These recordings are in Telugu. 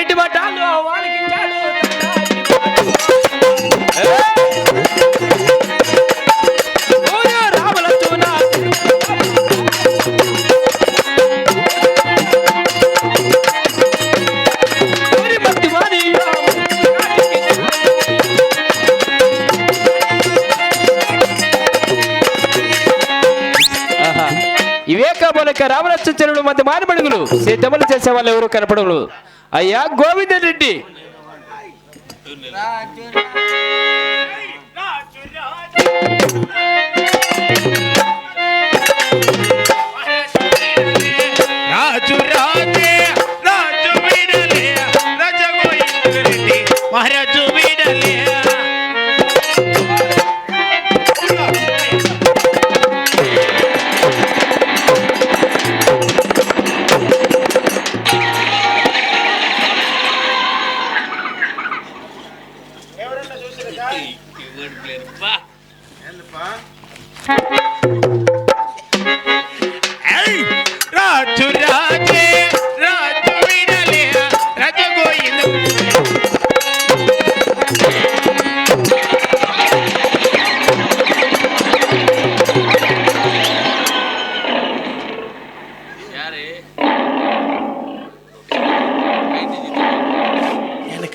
ఎట్టి పట్టాలు ఇవే కాబోలేక రామలక్ష్మణుడు మధ్య మానబడుగులు సిద్ధములు చేసే వాళ్ళు ఎవరు కనపడరు అయ్యా గోవిందరెడ్డి రాజు రాజు.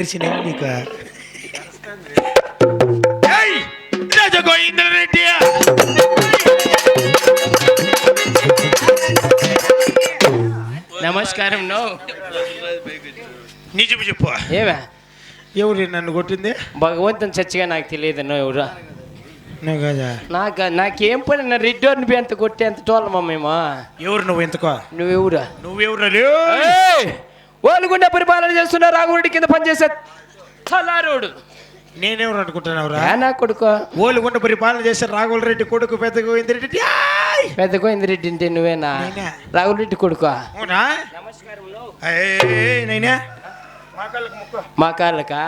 నేను కరిచిన నీకు నమస్కారం నో. నిజం చెప్పు ఏమే ఎవరు నన్ను కొట్టింది? భగవంతుని చచ్చిగా నాకు తెలియదు నో ఎవరు? నువ్వు కదా? నాకు నాకేం పని? నా రెడ్డి అంత కొట్టే అంత టోలమా మేము? ఎవరు నువ్వు ఎంతకో నువ్వెవరా? నువ్వెవరు వాళ్ళగుండా పరిపాలన చేస్తున్న రాఘవుడి కింద పనిచేసే తలారోడు నేనెవరు అనుకుంటున్నావురా? నా కొడుకు? ఓలుగుండ పరిపాలన చేసే రాఘుల రెడ్డి కొడుకు పెద్ద గోవిందరెడ్డి ఆయ్! పెద్ద గోవిందరెడ్డి అంటే నువ్వేనా? నేనే. రాఘుల రెడ్డి కొడుకు. అవునా? నైనా? మా కళ్ళకు?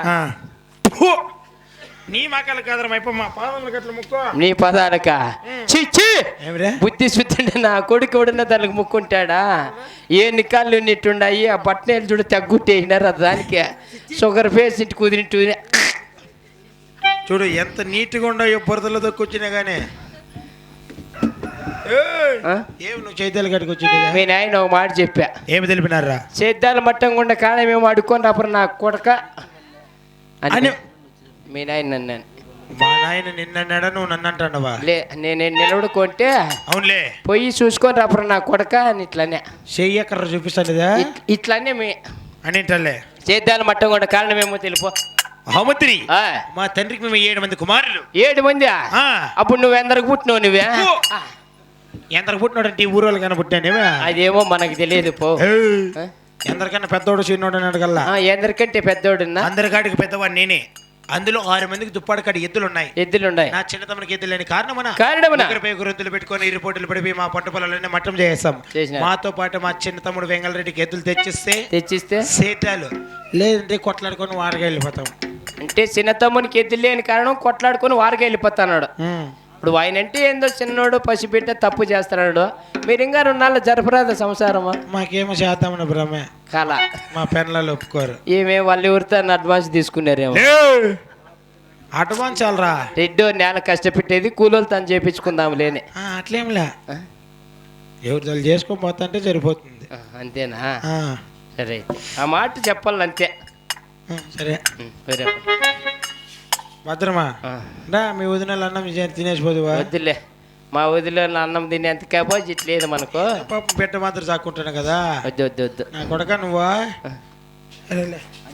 నీ మా కళ్ళకు కాదరా మా పాదములకు అట్లా ముక్కో. నీ పదాలకా? చిచ్చి బుద్ధి శుద్ధి నా కొడుకు ఎవడన్నా దానికి ముక్కుంటాడా? ఏ నికాళ్ళు నిట్టుండాయి ఆ బట్టనేలు చూడ తగ్గుట్టేసినారు దానికి. షుగర్ పేషెంట్ కుదిరింటు చూడు ఎంత నీట్గా ఉండవు బురదలో దొక్కొచ్చినా కానీ? ఏమి నువ్వు చైతన్య గడికి వచ్చింది మీ నాయన ఒక మాట చెప్పా. ఏమి తెలిపినారా? సేద్యాల మట్టం గుండా కాలం మేము అడుక్కొని అప్పుడు నా కొడక? అని- మీ నాయన నన్ను మా నాయన నిన్నన్నాడా నువ్వు నన్ను అంటాడవా లే నేను నిలబడుకుంటే అవునులే. పోయి చూసుకొని రాప్పుడు నా కొడక అని ఇట్లనే. చెయ్యి ఎక్కడ చూపిస్తానుదా? ఇట్- ఇట్లనే మీ అనింటలే సేద్యాల మట్టం గుండా కారణమేమో తెలిపో. మహమ్మద్రి ఆ, మా తండ్రికి మేము ఏడు మంది కుమారులు. ఏడు మంది. అప్పుడు నువ్వు ఎందరికి పుట్టినావు నువ్వే. ఎందరికి పుట్టినాడంటే ఈ ఊరు వాళ్ళకన్నా పుట్టానేవా అదేమో మనకు తెలియదు పో? ఎందరికన్నా పెద్దోడు చిన్నోడు అని అడగల్లా? ఎందరికంటే పెద్దోడున్నా? అందరికాడికి పెద్దవాడు నేనే. అందులో ఆరు మందికి దుప్పాడు కాడి ఎద్దులు ఉన్నాయి ఎద్దులున్నాయి. నా చిన్నతమ్మకి ఎద్దులు లేని కారణమన? కారణమనా? ఒకరిపై గురుతులు పెట్టుకొని ఇరు పోటీలు పడిపోయి మా పంట పొలాలన్నీ మట్టం చేస్తాం. మాతో పాటు మా చిన్న తమ్ముడు వెంగళరెడ్డికి ఎద్దులు తెచ్చిస్తే తెచ్చిస్తే? సేటాలు లేదంటే కొట్లాడుకొని వారగా వెళ్ళిపోతాం. అంటే చిన్న తమ్మునికి ఎద్దు లేని కారణం కొట్లాడుకొని వారికి వెళ్ళిపోతున్నాడు ఉమ్. ఇప్పుడు ఆయన అంటే ఏందో చిన్నోడు పసిబిడ్డ తప్పు చేస్తున్నాడు. మీరు ఇంకా రెండు నాళ్ళు జరపరాదు సంసారమా. మాకేమో చేద్దామని భ్రమే. కళ. మా పెన్లలో ఒప్పుకోరు. ఏమే వాళ్ళు ఎవరితో అడ్వాన్స్ తీసుకున్నారేమో. అడ్వాన్స్ చాలరా? రెడ్డో నేల కష్టపెట్టేది కూలోళ్ళు తను చేపించుకుందాం లేని. అట్లేంలే? ఎవరు తల్లి చేసుకొని పోతా అంటే సరిపోతుంది అంతేనా? సరే. ఆ మాట చెప్పాలి అంతే ఆ, సరే. ఉం, సరే. భద్రమా. రా మీ వదినలు అన్నం తినేసిపోదువా వద్దులే. మా వదిలో అన్నం తినే అంత కెపాసిటీ లేదు మనకు. పాపం పెట్ట మాత్రం చాక్కుంటాను కదా. వద్దు వద్దు వద్దు. నా కొడక నువ్వా?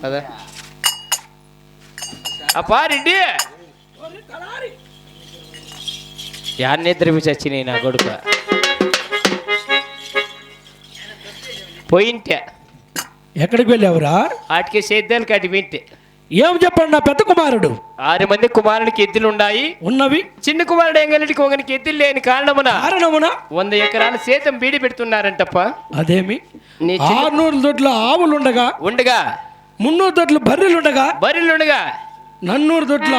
కదా అప్పా రెడ్డి చచ్చినాయి నా కొడుకు. పోయింటే. ఎక్కడికి వెళ్ళావురా? వాటికి సేద్యాలు కట్టి వింటే ఏం చెప్పండి నా పెద్ద కుమారుడు? ఆరు మంది కుమారునికి ఎద్దులు ఉన్నాయి ఉన్నవి? చిన్న కుమారుడు ఎంగలిటికి ఒకనికి ఎద్దులు లేని కారణమున కారణమున? వంద ఎకరాల సేతం బీడి పెడుతున్నారంటప్ప. అదేమి? ఆరునూరు దొడ్ల ఆవులుండగా? ఉండగా. మున్నూరు దొడ్లు బర్రెలుండగా? బరిలుండగా నన్నూరు దొడ్ల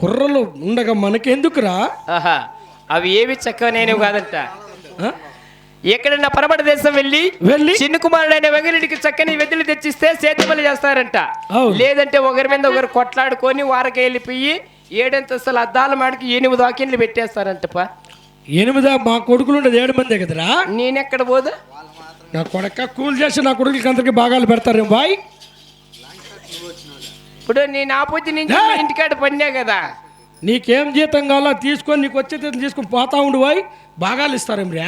కుర్రలు ఉండగా మనకెందుకురా? ఆహా అవి ఏవి చక్కనేవి కాదంట. ఆ? ఎక్కడన్నా పరమట దేశం వెళ్ళి వెళ్ళి చిన్న కుమారుడైన వెంగరెడ్డికి చక్కని వెతులు తెచ్చిస్తే సేతుమలు చేస్తారంట. లేదంటే ఒకరి మీద ఒకరు కొట్లాడుకొని వారికి వెళ్ళిపోయి ఏడంతస్తుల అద్దాల మాడికి ఎనిమిది వాకిన్లు పెట్టేస్తారంటపా ఎనిమిదా మా కొడుకులు ఉండేది ఏడు మందే కదరా నేనెక్కడ పోదు నా కొడక కూల్ చేసి నా కొడుకులకి అందరికి భాగాలు పెడతారు బాయ్ ఇప్పుడు నేను నుంచి మా ఏయ్! ఇంటికాడ పడినా కదా నీకేం జీతం కావాలో తీసుకొని నీకు వచ్చే తీసుకొని పోతా ఉండు బాయ్ భాగాలు ఇస్తారేం రే?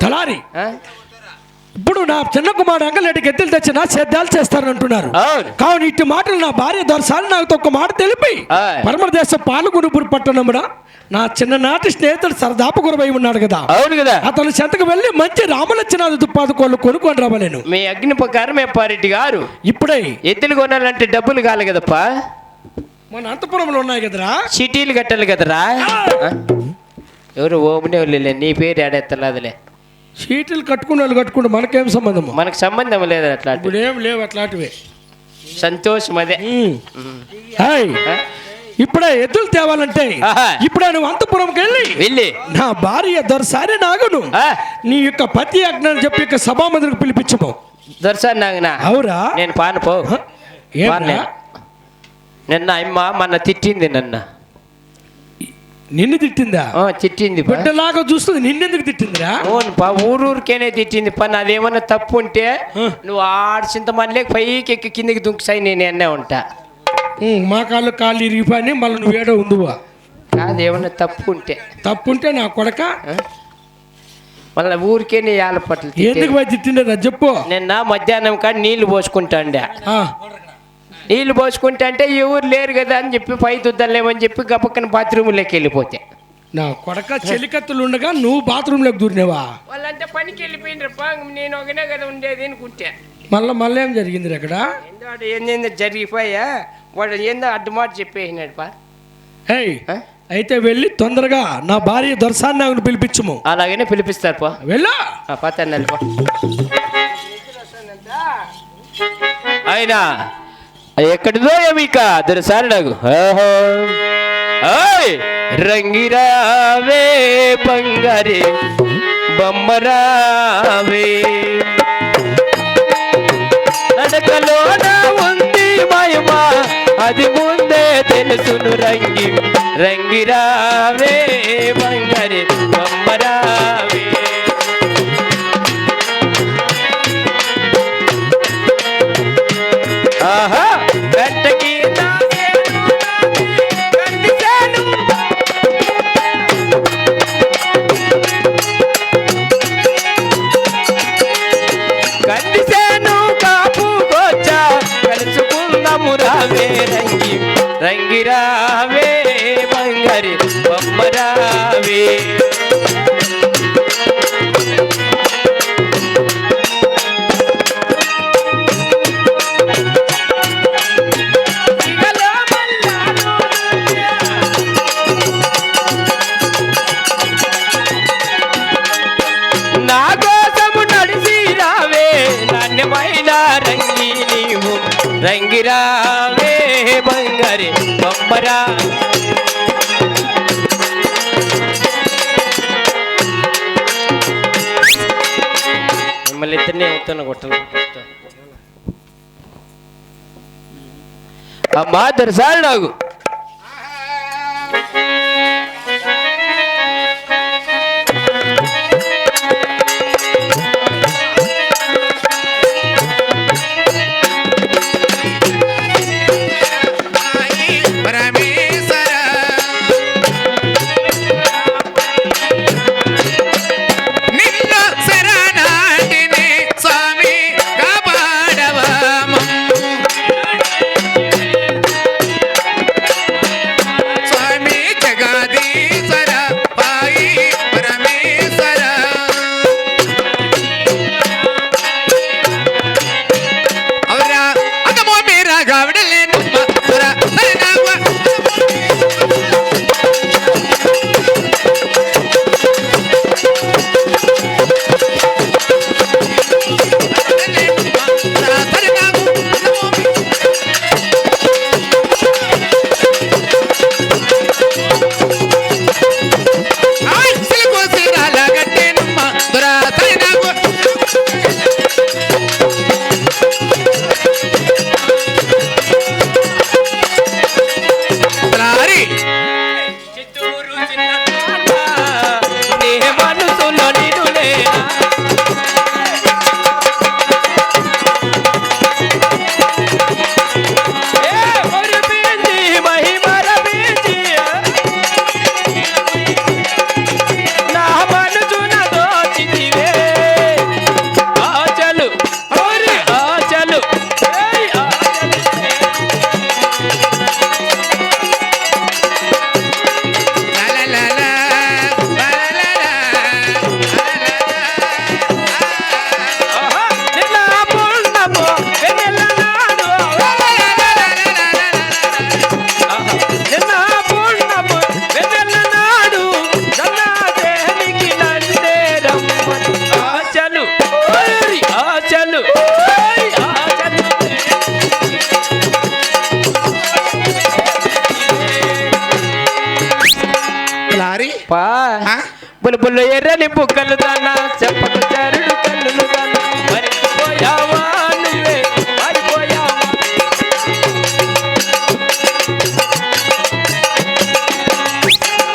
తలారి? ఇప్పుడు నా చిన్న కుమారుడు అంగలేటికి ఎద్దులు తెచ్చిన సేద్యాలు చేస్తారంటున్నారు అవును. కావున ఇట్టి మాటలు నా భార్య దొరసారి నాకు ఒక మాట తెలిపి. పరమదేశ పాలగురుపురు పట్టణమున నా చిన్ననాటి స్నేహితుడు సరదాపు గురవై ఉన్నాడు కదా. అవును కదా. అతను చెంతకు వెళ్ళి మంచి రామలచ్చనాథ దుప్పాదు కోళ్ళు కొనుక్కొని రావలేను. మీ అగ్ని ప్రకారం ఎప్పారెడ్డి గారు. ఇప్పుడే ఎద్దులు కొనాలంటే డబ్బులు కావాలి కదప్పా? మన అంతపురంలో ఉన్నాయి కదరా? సిటీలు కట్టాలి కదరా? ఎవరు ఓమనే వాళ్ళే నీ పేరు ఏడెత్తలేదులే సీట్లు కట్టుకున్న వాళ్ళు కట్టుకుంటే మనకేం సంబంధము? మనకు సంబంధం లేదు అట్లా ఇప్పుడు ఏం లేవు అట్లాంటివి. సంతోషం అదే. హాయ్? ఇప్పుడే ఎద్దులు తేవాలంటే. ఇప్పుడే నువ్వు అంతపురంకి వెళ్ళి వెళ్ళి. నా భార్య దొరసారి నాగును నీ యొక్క పతి ఆజ్ఞ అని చెప్పి ఇక సభామందిరికి పిలిపించము. దొరసారి నాగనా? అవురా. నేను పాను పో? నిన్న అమ్మ మొన్న తిట్టింది నన్న. నిన్ను తిట్టిందా? తిట్టింది. బిడ్డలాగా చూస్తుంది నిన్నెందుకు తిట్టిందిరా? అవును పా ఊరూరికేనే తిట్టింది. పని అదేమన్నా తప్పు ఉంటే నువ్వు ఆడిచింత మళ్ళీ పైకి ఎక్కి కిందికి దుంకుసాయి నేను ఎన్నే ఉంటా. మా కాళ్ళు కాళ్ళు ఇరిగిపోయి మళ్ళీ నువ్వు ఏడో ఉందువా కాదు ఏమన్నా తప్పు ఉంటే తప్పుంటే నా కొడక? మళ్ళీ ఊరికేనే యాలపట్లు ఎందుకు పోయి తిట్టిండేదా చెప్పు. నిన్న మధ్యాహ్నం కాడ నీళ్ళు పోసుకుంటాండే. ఆ, నీళ్ళు పోసుకుంటా అంటే ఎవరు లేరు కదా అని చెప్పి పై దుద్దలేమని చెప్పి గబక్కన బాత్రూమ్లోకి వెళ్ళిపోతే. నా కొడక చెలికత్తులు ఉండగా నువ్వు బాత్రూంలోకి దూరినేవా? వాళ్ళంతా పనికి వెళ్ళిపోయినరప్ప నేను ఒకనే కదా ఉండేది అనుకుంటే. మళ్ళీ మళ్ళీ ఏం జరిగింది అక్కడ? ఏందో జరిగిపోయా వాడు ఏందో అడ్డుమాట చెప్పేసినాడు పా? అయితే వెళ్ళి తొందరగా నా భార్య దొరసాన్ని పిలిపించము. అలాగనే పిలిపిస్తారు పో. వెళ్ళా? ఆ పతన్నలు పో. అయినా ఎక్కడిదో ఏమిక? దొరసారి నాకు ఓహో. రంగిరావే బంగారే బొమ్మరావే. నడకలోన ఉంది మయమా అది ముందే తెలుసును రంగి రంగిరావే బంగారే బొమ్మరావే. ఆహా! రంగిరావే రంగి రావే బంగారి బొమ్మ ಅಲ್ಲಿದ್ದನ್ನೇ ಉತ್ತನ ಕೊಟ್ಟಲ್ಲ ಆ ಮಾದರಿ ಸಾಲ್ಡಾಗು పులుపులు ఎర్రని బుక్కలు దానా చెప్పకు చారుడు కన్నులు దానా. మరిపోయావా నువ్వే మారిపోయావా?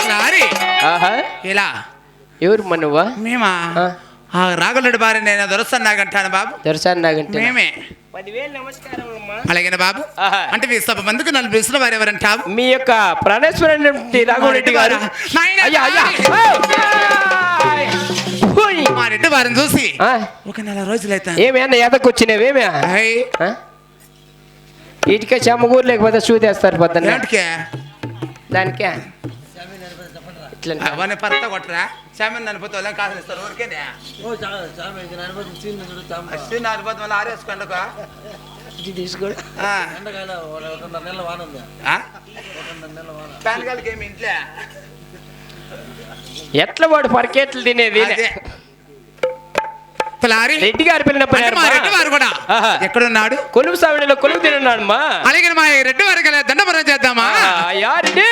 లారీ ఆహా. ఇలా. ఎవరు మనవా మేమా? ఆ. రాగులుడి బారి నేను దొరసన్నాగంటాను బాబు. దర్శనం నాగంటే మేమే. అలాగేనా బాబు. అంటే మీ సభ మందుకు నన్ను పిలిచిన వారు ఎవరంటావు మీ యొక్క ప్రాణేశ్వరుడు రాఘవరెడ్డి గారు! మా రెడ్డి వారిని చూసి ఒక నెల రోజులైతే ఏమి అన్న ఎదకొచ్చినవేమే ఇటుక చెమ్మగూరు లేకపోతే చూదేస్తారు పొద్దున్న. దానికే. ఇట్లా అవన్నీ పరత కొట్టరా? చామన్ నన్ను పోతే వాళ్ళని కాసులు ఇస్తారు? ఊరికేనే అశ్విన్ అనుభవం వల్ల ఆరేసుకోండి తీసుకోడు. ప్యాన్గాలకి ఏమి ఇంట్లో? ఎట్లా వాడు పరకెట్లు తినేది? రెడ్డి గారి పిల్లనప్పుడు వారు కూడా. ఎక్కడున్నాడు? కొలువు సావిడిలో కొలువు తిన్నాడు మా అలాగే మా రెడ్డి వారికి దండపరం చేద్దామా? యారెడ్డి